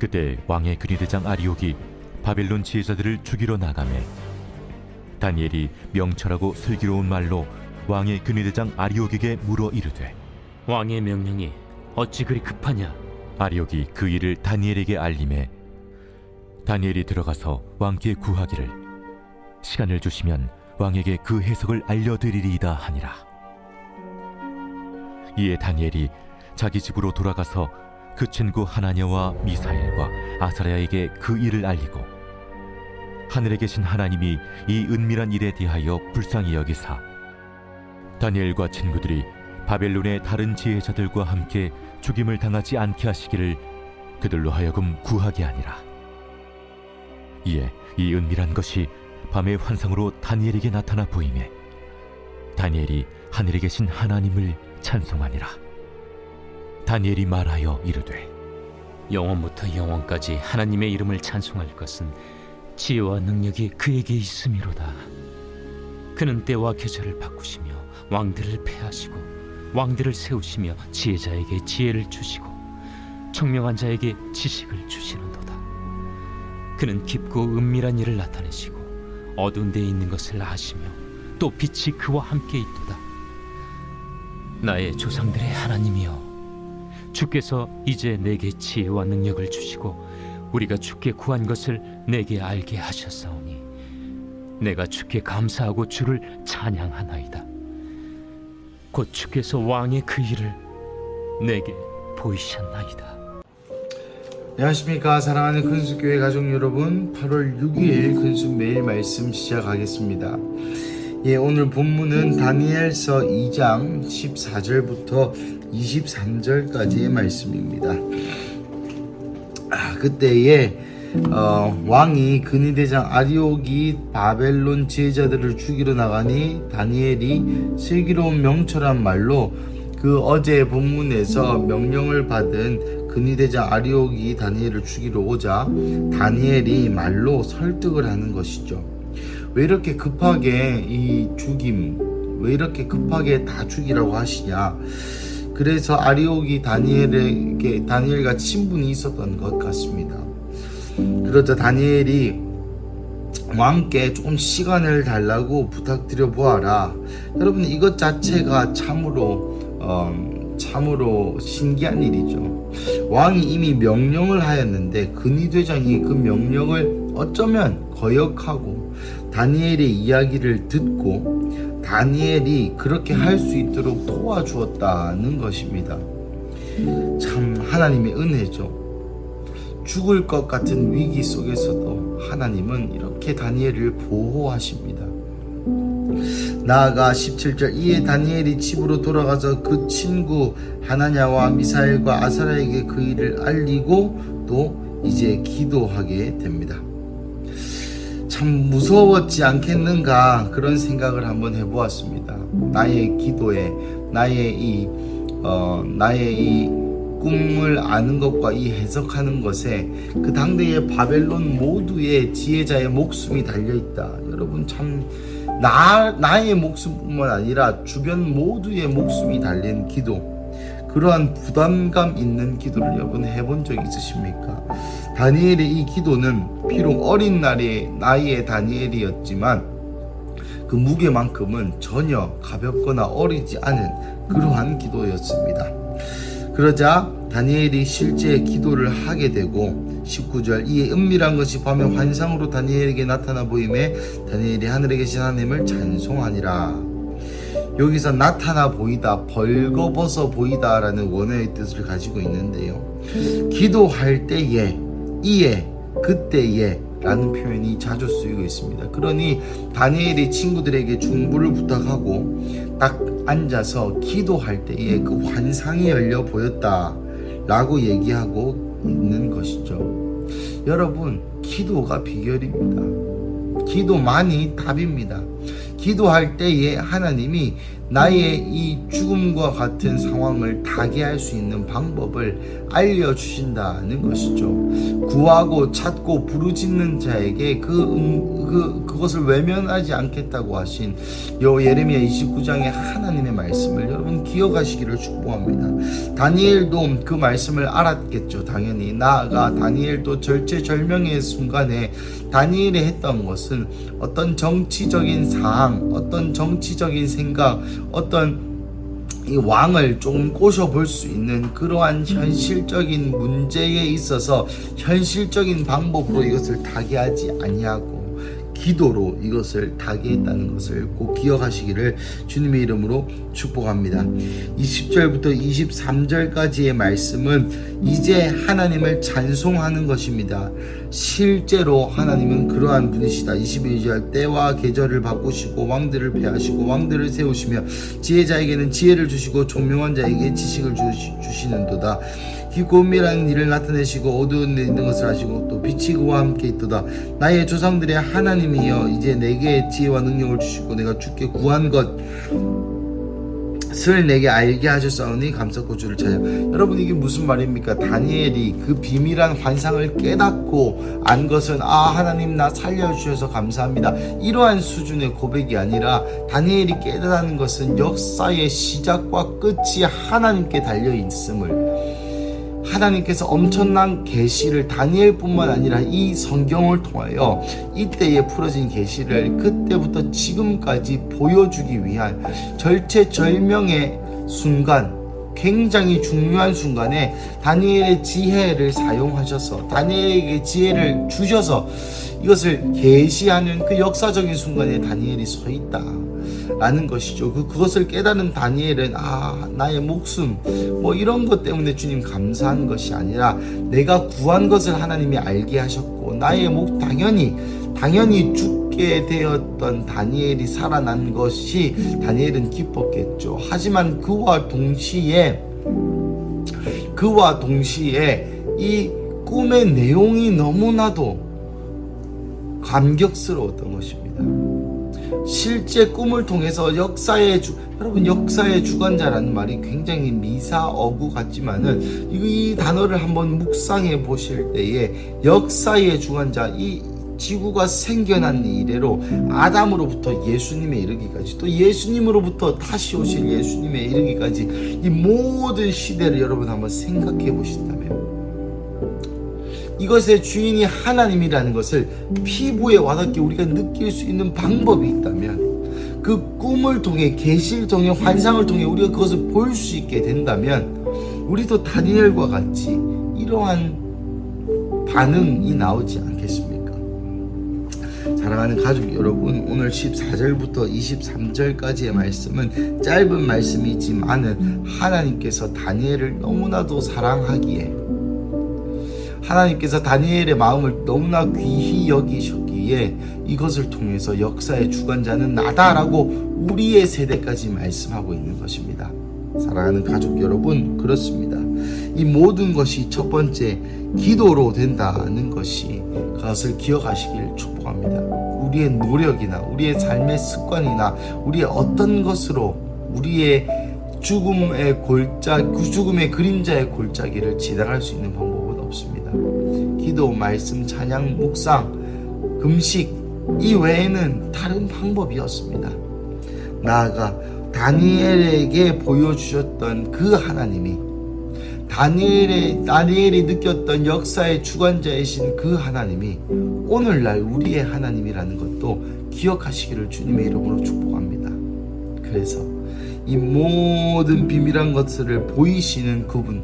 그때 왕의 근위대장 아리옥이 바벨론 지혜자들을 죽이러 나가매 다니엘이 명철하고 슬기로운 말로 왕의 근위대장 아리옥에게 물어 이르되 왕의 명령이 어찌 그리 급하냐? 아리옥이 그 일을 다니엘에게 알림해 다니엘이 들어가서 왕께 구하기를 시간을 주시면 왕에게 그 해석을 알려드리리이다 하니라 이에 다니엘이 자기 집으로 돌아가서 그 친구 하나냐와 미사엘과 아사랴에게 그 일을 알리고 하늘에 계신 하나님이 이 은밀한 일에 대하여 불쌍히 여기사 다니엘과 친구들이 바벨론의 다른 지혜자들과 함께 죽임을 당하지 않게 하시기를 그들로 하여금 구하게 하니라. 이에 이 은밀한 것이 밤의 환상으로 다니엘에게 나타나 보이매 다니엘이 하늘에 계신 하나님을 찬송하니라. 다니엘이 말하여 이르되 영원부터 영원까지 하나님의 이름을 찬송할 것은 지혜와 능력이 그에게 있음이로다. 그는 때와 계절을 바꾸시며 왕들을 패하시고 왕들을 세우시며 지혜자에게 지혜를 주시고 청명한 자에게 지식을 주시는도다. 그는 깊고 은밀한 일을 나타내시고 어두운 데에 있는 것을 아시며 또 빛이 그와 함께 있도다. 나의 조상들의 하나님이여 주께서 이제 내게 지혜와 능력을 주시고 우리가 주께 구한 것을 내게 알게 하셨사오니 내가 주께 감사하고 주를 찬양하나이다. 곧 주께서 왕의 그 일을 내게 보이셨나이다. 안녕하십니까 사랑하는 근수교회 가족 여러분 8월 6일 근수 매일 말씀 시작하겠습니다 예 오늘 본문은 다니엘서 2장 14절부터 23절까지의 말씀입니다 아, 그때에 어, 왕이 근위대장 아리옥이 바벨론 지혜자들을 죽이러 나가니 다니엘이 슬기로운 명철한 말로 그 어제 본문에서 명령을 받은 근위대장 아리옥이 다니엘을 죽이러 오자 다니엘이 말로 설득을 하는 것이죠. 왜 이렇게 급하게 이 죽임, 왜 이렇게 급하게 다 죽이라고 하시냐? 그래서 아리옥이 다니엘에게 다니엘과 친분이 있었던 것 같습니다. 그러자 다니엘이 왕께 조금 시간을 달라고 부탁드려 보아라. 여러분 이것 자체가 참으로 어, 참으로 신기한 일이죠. 왕이 이미 명령을 하였는데 근위대장이 그 명령을 어쩌면 거역하고 다니엘의 이야기를 듣고 다니엘이 그렇게 할 수 있도록 도와주었다는 것입니다. 참 하나님의 은혜죠. 죽을 것 같은 위기 속에서도 하나님은 이렇게 다니엘을 보호하십니다. 나아가 17절 이에 다니엘이 집으로 돌아가서 그 친구 하나냐와 미사엘과 아사라에게 그 일을 알리고 또 이제 기도하게 됩니다. 참 무서웠지 않겠는가 그런 생각을 한번 해보았습니다. 나의 기도에 나의 이 어, 나의 이 꿈을 아는 것과 이 해석하는 것에 그 당대의 바벨론 모두의 지혜자의 목숨이 달려 있다. 여러분 참 나, 나의 목숨뿐만 아니라 주변 모두의 목숨이 달린 기도. 그러한 부담감 있는 기도를 여러분 해본 적 있으십니까? 다니엘의 이 기도는 비록 어린 날의 나이의 다니엘이었지만 그 무게만큼은 전혀 가볍거나 어리지 않은 그러한 기도였습니다. 그러자 다니엘이 실제 기도를 하게 되고 19절 이에 은밀한 것이 밤의 환상으로 다니엘에게 나타나 보임에 다니엘이 하늘에 계신 하나님을 찬송하니라. 여기서 나타나 보이다, 벌거벗어 보이다라는 원어의 뜻을 가지고 있는데요. 기도할 때에, 이에, 그때에 라는 표현이 자주 쓰이고 있습니다. 그러니 다니엘이 친구들에게 중보를 부탁하고 딱 앉아서 기도할 때에 그 환상이 열려 보였다 라고 얘기하고 있는 것이죠. 여러분, 기도가 비결입니다. 기도만이 답입니다. 기도할 때에 하나님이 나의 이 죽음과 같은 상황을 타개할 수 있는 방법을 알려주신다는 것이죠. 구하고 찾고 부르짖는 자에게 그, 음, 그, 그것을 외면하지 않겠다고 하신 요 예레미야 29장의 하나님의 말씀을 여러분 기억하시기를 축복합니다. 다니엘도 그 말씀을 알았겠죠. 당연히 나아가 다니엘도 절체절명의 순간에 다니엘이 했던 것은 어떤 정치적인 사 항, 어떤 정치적인 생각, 어떤 이 왕을 조금 꼬셔볼 수 있는 그러한 현실적인 문제에 있어서 현실적인 방법으로 이것을 타개하지 아니하고 기도로 이것을 타개했다는 것을 꼭 기억하시기를 주님의 이름으로 축복합니다. 20절부터 23절까지의 말씀은 이제 하나님을 찬송하는 것입니다. 실제로 하나님은 그러한 분이시다. 22절 때와 계절을 바꾸시고 왕들을 폐하시고 왕들을 세우시며 지혜자에게는 지혜를 주시고 총명한 자에게 지식을 주시, 주시 는도다. 깊고 은밀한 일을 나타내시고 어두운 데 있는 것을 하시고 또 빛이 그와 함께 있도다. 나의 조상들의 하나님이여 이제 내게 지혜와 능력을 주시고 내가 주께 구한 것 을 내게 알게 하셨사오니 감사코 주를 찾아. 여러분 이게 무슨 말입니까? 다니엘이 그 비밀한 환상을 깨닫고 안 것은 아 하나님 나 살려주셔서 감사합니다. 이러한 수준의 고백이 아니라 다니엘이 깨닫는 것은 역사의 시작과 끝이 하나님께 달려 있음을 하나님께서 엄청난 계시를 다니엘뿐만 아니라 이 성경을 통하여 이때에 풀어진 계시를 그때부터 지금까지 보여주기 위한 절체절명의 순간 굉장히 중요한 순간에 다니엘의 지혜를 사용하셔서 다니엘에게 지혜를 주셔서 이것을 계시하는 그 역사적인 순간에 다니엘이 서 있다. 라는 것이죠. 그, 그것을 깨달은 다니엘은 아, 나의 목숨, 뭐 이런 것 때문에 주님 감사한 것이 아니라 내가 구한 것을 하나님이 알게 하셨고, 나의 목, 당연히, 당연히 죽게 되었던 다니엘이 살아난 것이 다니엘은 기뻤겠죠. 하지만 그와 동시에, 그와 동시에 이 꿈의 내용이 너무나도 감격스러웠던 것입니다. 실제 꿈을 통해서 역사의 주 여러분 역사의 주관자라는 말이 굉장히 미사어구 같지만은 이, 이 단어를 한번 묵상해 보실 때에 역사의 주관자 이 지구가 생겨난 이래로 아담으로부터 예수님에 이르기까지 또 예수님으로부터 다시 오실 예수님에 이르기까지 이 모든 시대를 여러분 한번 생각해 보신다면 이것의 주인이 하나님이라는 것을 피부에 와닿게 우리가 느낄 수 있는 방법이 있다면 그 꿈을 통해 계시를 통해 환상을 통해 우리가 그것을 볼 수 있게 된다면 우리도 다니엘과 같이 이러한 반응이 나오지 않겠습니까? 사랑하는 가족 여러분 오늘 14절부터 23절까지의 말씀은 짧은 말씀이지만은 하나님께서 다니엘을 너무나도 사랑하기에 하나님께서 다니엘의 마음을 너무나 귀히 여기셨기에 이것을 통해서 역사의 주관자는 나다라고 우리의 세대까지 말씀하고 있는 것입니다. 사랑하는 가족 여러분, 그렇습니다. 이 모든 것이 첫 번째 기도로 된다는 것이 그것을 기억하시길 축복합니다. 우리의 노력이나 우리의 삶의 습관이나 우리의 어떤 것으로 우리의 죽음의 골짜, 그 죽음의 그림자의 골짜기를 지나갈 수 있는 없습니다. 기도, 말씀, 찬양, 묵상, 금식 이 외에는 다른 방법이었습니다. 나아가 다니엘에게 보여주셨던 그 하나님이 다니엘의 다니엘이 느꼈던 역사의 주관자이신 그 하나님이 오늘날 우리의 하나님이라는 것도 기억하시기를 주님의 이름으로 축복합니다. 그래서 이 모든 비밀한 것들을 보이시는 그분,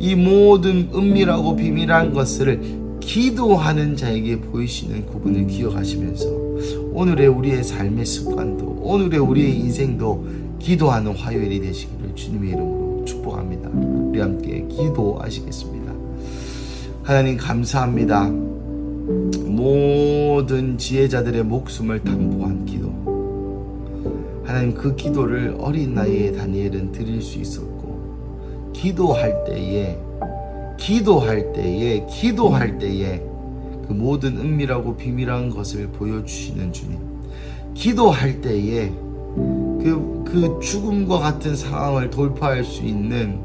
이 모든 은밀하고 비밀한 것을 기도하는 자에게 보이시는 그분을 기억하시면서 오늘의 우리의 삶의 습관도 오늘의 우리의 인생도 기도하는 화요일이 되시기를 주님의 이름으로 축복합니다. 우리 함께 기도하시겠습니다. 하나님 감사합니다. 모든 지혜자들의 목숨을 담보한 기도. 하나님 그 기도를 어린 나이에 다니엘은 드릴 수 있었고 기도할 때에 기도할 때에 기도할 때에 그 모든 은밀하고 비밀한 것을 보여주시는 주님 기도할 때에 그, 그 죽음과 같은 상황을 돌파할 수 있는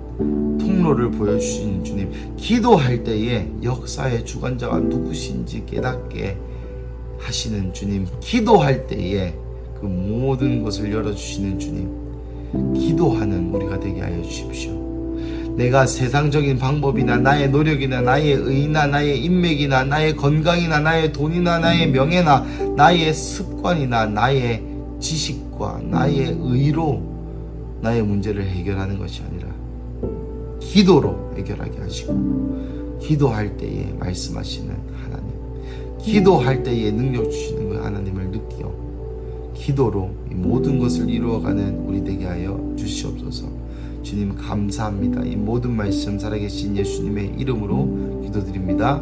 통로를 보여주시는 주님. 기도할 때에 역사의 주관자가 누구신지 깨닫게 하시는 주님. 기도할 때에 그 모든 것을 열어주시는 주님. 기도하는 우리가 되게 하여 주십시오. 내가 세상적인 방법이나 나의 노력이나 나의 의나 나의 인맥이나 나의 건강이나 나의 돈이나 나의 명예나 나의 습관이나 나의 지식과 나의 의로 나의 문제를 해결하는 것이 아니라 기도로 해결하게 하시고 기도할 때에 말씀하시는 하나님 기도할 때에 능력 주시는 그 하나님을 느끼어 기도로 이 모든 것을 이루어가는 우리 되게 하여 주시옵소서 주님 감사합니다. 이 모든 말씀 살아계신 예수님의 이름으로 기도드립니다